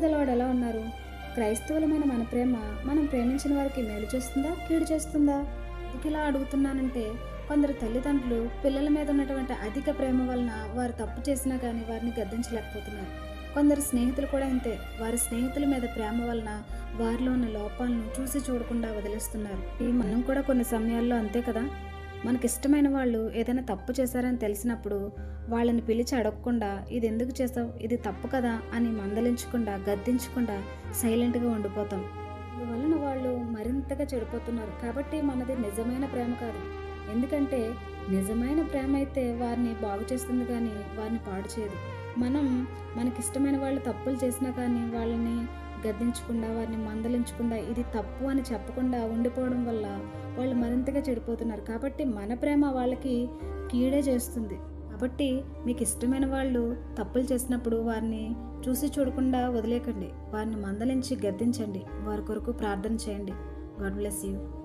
Praise దలవాడు ఎలా ఉన్నారు? క్రైస్తవులమైన మన ప్రేమ మనం ప్రేమించిన వారికి మేలు చేస్తుందా? కీడు చేస్తుందా? ఎందుకు ఇలా అడుగుతున్నానంటే కొందరు తల్లిదండ్రులు పిల్లల మీద ఉన్నటువంటి అధిక ప్రేమ వలన వారు తప్పు చేసినా కానీ వారిని గద్దించలేకపోతున్నారు. కొందరు స్నేహితులు కూడా అంతే వారి స్నేహితుల మీద ప్రేమ వలన వారిలో ఉన్న లోపాలను చూసి చూడకుండా వదిలేస్తున్నారు. ఈ మనం కూడా కొన్ని సమయాల్లో అంతే కదా? మనకి ఇష్టమైన వాళ్ళు ఏదైనా తప్పు చేశారని తెలిసినప్పుడు వాళ్ళని పిలిచి అడగకుండా ఇది ఎందుకు చేసావు ఇది తప్పు కదా? అని మందలించకుండా గద్దించకుండా సైలెంట్గా ఉండిపోతాం. అందువలన వాళ్ళు మరింతగా చెడిపోతున్నారు. కాబట్టి మనది నిజమైన ప్రేమ కాదు. ఎందుకంటే నిజమైన ప్రేమ అయితే వారిని బాగు చేస్తుంది కానీ వారిని పాడు చేయదు. మనం మనకిష్టమైన వాళ్ళు తప్పులు చేసినా కానీ వాళ్ళని గద్దించకుండా వారిని మందలించకుండా ఇది తప్పు అని చెప్పకుండా ఉండిపోవడం వల్ల వాళ్ళు మరింతగా చెడిపోతున్నారు. కాబట్టి మన ప్రేమ వాళ్ళకి కీడే చేస్తుంది. కాబట్టి మీకు ఇష్టమైన వాళ్ళు తప్పులు చేసినప్పుడు వారిని చూసి చూడకుండా వదిలేకండి. వారిని మందలించి గద్దించండి. వారి కొరకు ప్రార్థన చేయండి. God bless you.